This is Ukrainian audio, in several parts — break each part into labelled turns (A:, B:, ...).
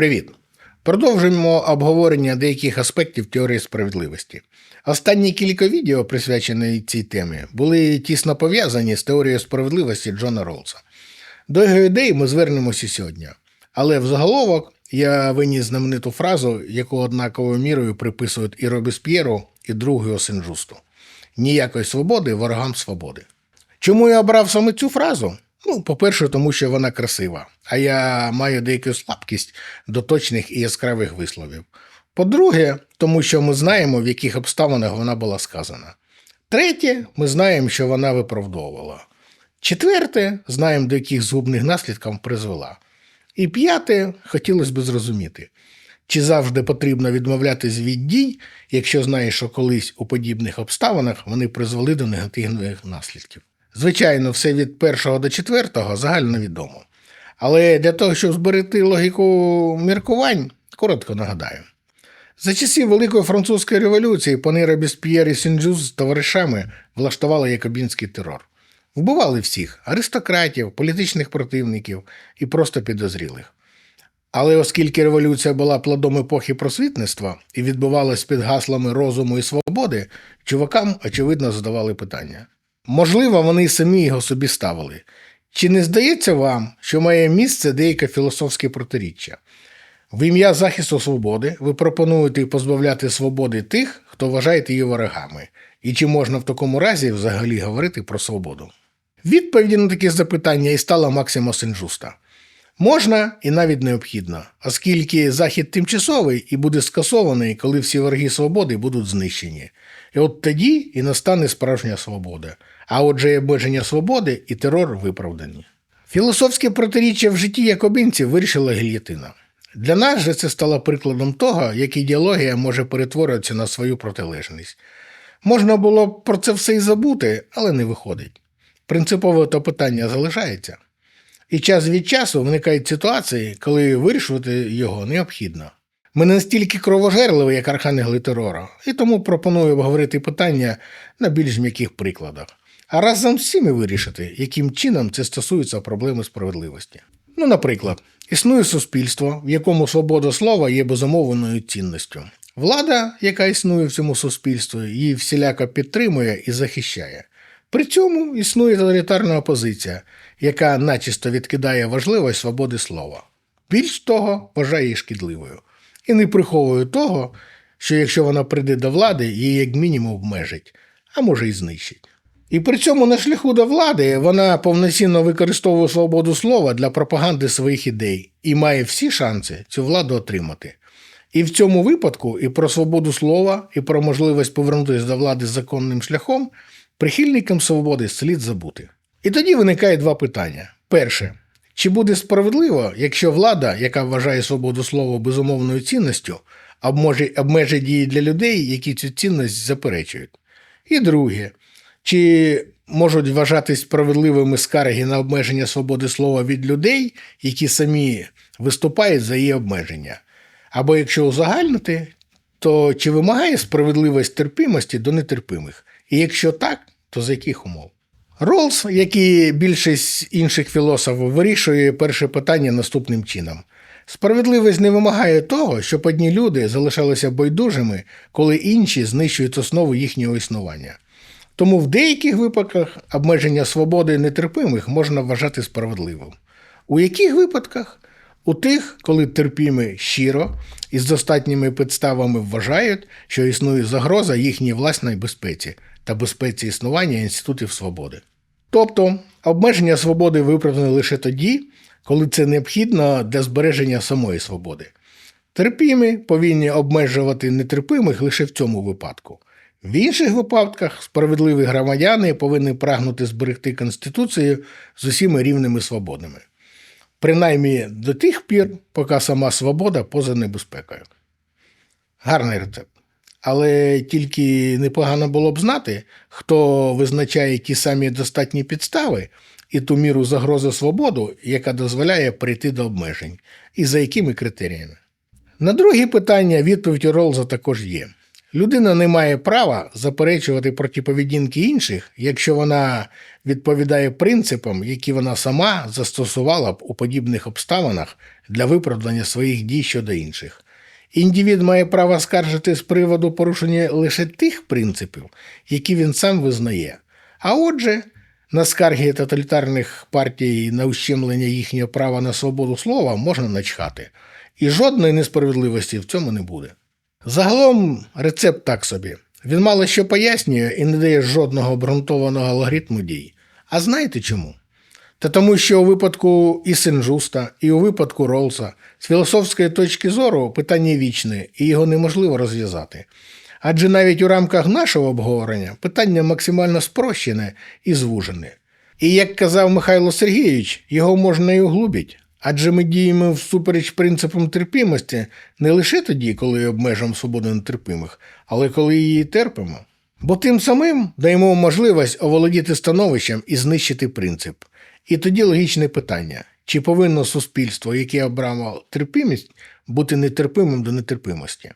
A: Привіт! Продовжуємо обговорення деяких аспектів теорії справедливості. Останні кілька відео, присвячені цій темі, були тісно пов'язані з теорією справедливості Джона Ролса. До його ідей ми звернемося сьогодні. Але в заголовок я виніс знамениту фразу, яку однаковою мірою приписують і Робесп'єру, і другу Сен-Жусту. Ніякої свободи ворогам свободи. Чому я обрав саме цю фразу? Ну, по-перше, тому що вона красива, а я маю деяку слабкість до точних і яскравих висловів. По-друге, тому що ми знаємо, в яких обставинах вона була сказана. Третє, ми знаємо, що вона виправдовувала. Четверте, знаємо, до яких згубних наслідків призвела. І п'яте, хотілося б зрозуміти, чи завжди потрібно відмовлятись від дій, якщо знаєш, що колись у подібних обставинах вони призвели до негативних наслідків. Звичайно, все від першого до четвертого загально відомо. Але для того, щоб зберегти логіку міркувань, коротко нагадаю. За часів Великої французької революції пани Робісп'єр і Сінджус з товаришами влаштували якобінський терор. Вбивали всіх аристократів, політичних противників і просто підозрілих. Але оскільки революція була плодом епохи просвітництва і відбувалась під гаслами розуму і свободи, чувакам, очевидно, задавали питання. Можливо, вони й самі його собі ставили. Чи не здається вам, що має місце деяке філософське протиріччя? В ім'я захисту свободи ви пропонуєте позбавляти свободи тих, хто вважаєте її ворогами, і чи можна в такому разі взагалі говорити про свободу? Відповіді на такі запитання і стала Максима Сенджуста. Можна і навіть необхідно, оскільки захід тимчасовий і буде скасований, коли всі вороги свободи будуть знищені. І от тоді і настане справжня свобода. А отже, і обмеження свободи і терор виправдані. Філософське протиріччя в житті якобинців вирішила гільятина. Для нас же це стало прикладом того, як ідеологія може перетворюватися на свою протилежність. Можна було б про це все і забути, але не виходить. Принципове то питання залишається. І час від часу виникають ситуації, коли вирішувати його необхідно. Ми не настільки кровожерливі, як архангели терору, і тому пропоную обговорити питання на більш м'яких прикладах. А разом з і вирішити, яким чином це стосується проблеми справедливості. Ну, наприклад, існує суспільство, в якому свобода слова є безумовною цінністю. Влада, яка існує в цьому суспільстві, її всіляко підтримує і захищає. При цьому існує тоталітарна опозиція, яка начисто відкидає важливість свободи слова. Більш того, вважає її шкідливою. І не приховує того, що якщо вона прийде до влади, її як мінімум обмежить, а може й знищить. І при цьому на шляху до влади вона повноцінно використовує свободу слова для пропаганди своїх ідей і має всі шанси цю владу отримати. І в цьому випадку і про свободу слова, і про можливість повернутися до влади законним шляхом прихильникам свободи слід забути. І тоді виникає два питання: перше, чи буде справедливо, якщо влада, яка вважає свободу слова безумовною цінністю, обмежить, дії для людей, які цю цінність заперечують? І друге, чи можуть вважати справедливими скарги на обмеження свободи слова від людей, які самі виступають за її обмеження? Або якщо узагальнити, то чи вимагає справедливість терпимості до нетерпимих? І якщо так, то за яких умов? Ролс, як і більшість інших філософів, вирішує перше питання наступним чином. Справедливість не вимагає того, щоб одні люди залишалися байдужими, коли інші знищують основу їхнього існування. Тому в деяких випадках обмеження свободи нетерпимих можна вважати справедливим. У яких випадках? У тих, коли терпімі щиро і з достатніми підставами вважають, що існує загроза їхній власній безпеці та безпеці існування інститутів свободи. Тобто обмеження свободи виправдане лише тоді, коли це необхідно для збереження самої свободи. Терпімі повинні обмежувати нетерпимих лише в цьому випадку. В інших випадках справедливі громадяни повинні прагнути зберегти Конституцію з усіма рівними свободами. Принаймні до тих пір, поки сама свобода поза небезпекою. Гарний рецепт. Але тільки непогано було б знати, хто визначає ті самі достатні підстави і ту міру загрози свободу, яка дозволяє прийти до обмежень, і за якими критеріями. На друге питання відповідь Ролза також є. Людина не має права заперечувати проти поведінки інших, якщо вона відповідає принципам, які вона сама застосувала б у подібних обставинах для виправдання своїх дій щодо інших. Індивід має право скаржити з приводу порушення лише тих принципів, які він сам визнає. А отже, на скарги тоталітарних партій на ущемлення їхнього права на свободу слова можна начхати, і жодної несправедливості в цьому не буде. Загалом рецепт так собі. Він мало що пояснює і не дає жодного обґрунтованого алгоритму дій. А знаєте чому? Та тому, що у випадку і Сенжуста, і у випадку Ролса з філософської точки зору питання вічне, і його неможливо розв'язати. Адже навіть у рамках нашого обговорення питання максимально спрощене і звужене. І як казав Михайло Сергійович, його можна і углубіть. Адже ми діємо всупереч принципам терпімості не лише тоді, коли обмежуємо свободу нетерпимих, але коли її терпимо. Бо тим самим даємо можливість оволодіти становищем і знищити принцип. І тоді логічне питання: чи повинно суспільство, яке обрало терпимість, бути нетерпимим до нетерпимості?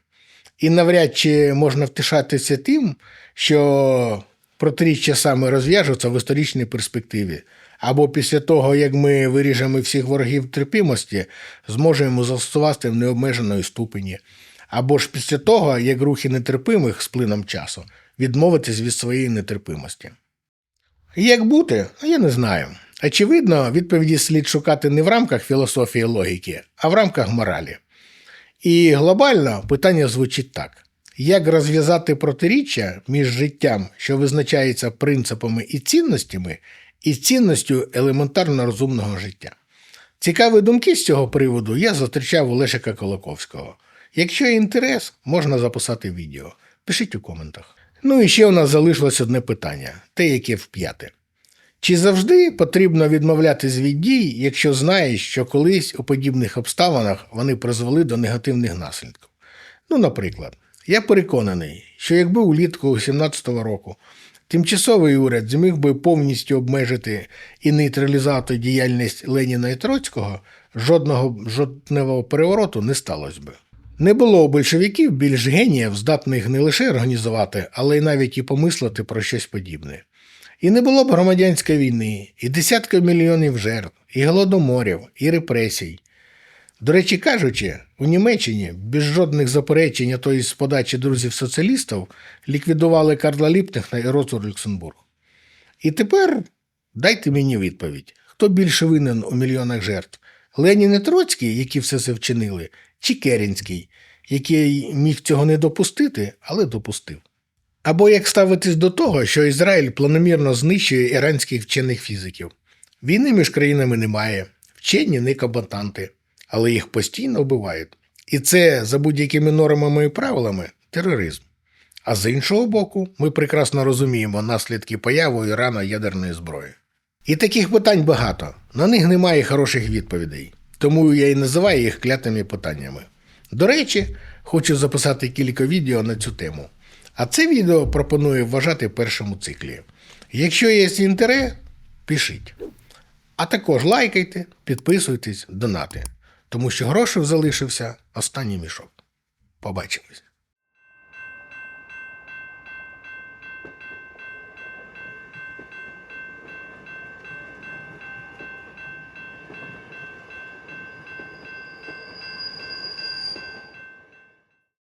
A: І навряд чи можна втішатися тим, що протиріччя саме розв'яжуться в історичній перспективі, або після того, як ми виріжемо всіх ворогів терпимості, зможемо застосувати в необмеженої ступені, або ж після того, як рухи нетерпимих з плином часу відмовитись від своєї нетерпимості. Як бути, я не знаю. Очевидно, відповіді слід шукати не в рамках філософії логіки, а в рамках моралі. І глобально питання звучить так: як розв'язати протиріччя між життям, що визначається принципами і цінностями, і цінністю елементарно розумного життя? Цікаві думки з цього приводу я зустрічав у Лешика Колоковського. Якщо є інтерес, можна записати відео. Пишіть у коментах. Ну і ще у нас залишилось одне питання: те, яке вп'яте. Чи завжди потрібно відмовлятись від дій, якщо знаєш, що колись у подібних обставинах вони призвели до негативних наслідків? Ну, наприклад, я переконаний, що якби улітку 17-го року тимчасовий уряд зміг би повністю обмежити і нейтралізувати діяльність Леніна і Троцького, жодного жодневого перевороту не сталося би. Не було у большевиків більш геніїв, здатних не лише організувати, але й навіть і помислити про щось подібне. І не було б громадянської війни, і десятків мільйонів жертв, і голодоморів, і репресій. До речі кажучи, у Німеччині без жодних заперечень, а то й з подачі друзів-соціалістів, ліквідували Карла Ліпнехна і Розу Люксембург. І тепер дайте мені відповідь, хто більше винен у мільйонах жертв? Ленін і Троцький, які все це вчинили, чи Керінський, який міг цього не допустити, але допустив. Або як ставитись до того, що Ізраїль планомірно знищує іранських вчених фізиків. Війни між країнами немає, вчені не комбатанти, але їх постійно вбивають. І це за будь-якими нормами і правилами тероризм. А з іншого боку, ми прекрасно розуміємо наслідки появи Ірана ядерної зброї. І таких питань багато, на них немає хороших відповідей, тому я і називаю їх клятими питаннями. До речі, хочу записати кілька відео на цю тему. А це відео пропоную вважати першим у циклі. Якщо є інтерес, пишіть. А також лайкайте, підписуйтесь, донати, тому що грошей залишився останній мішок. Побачимось.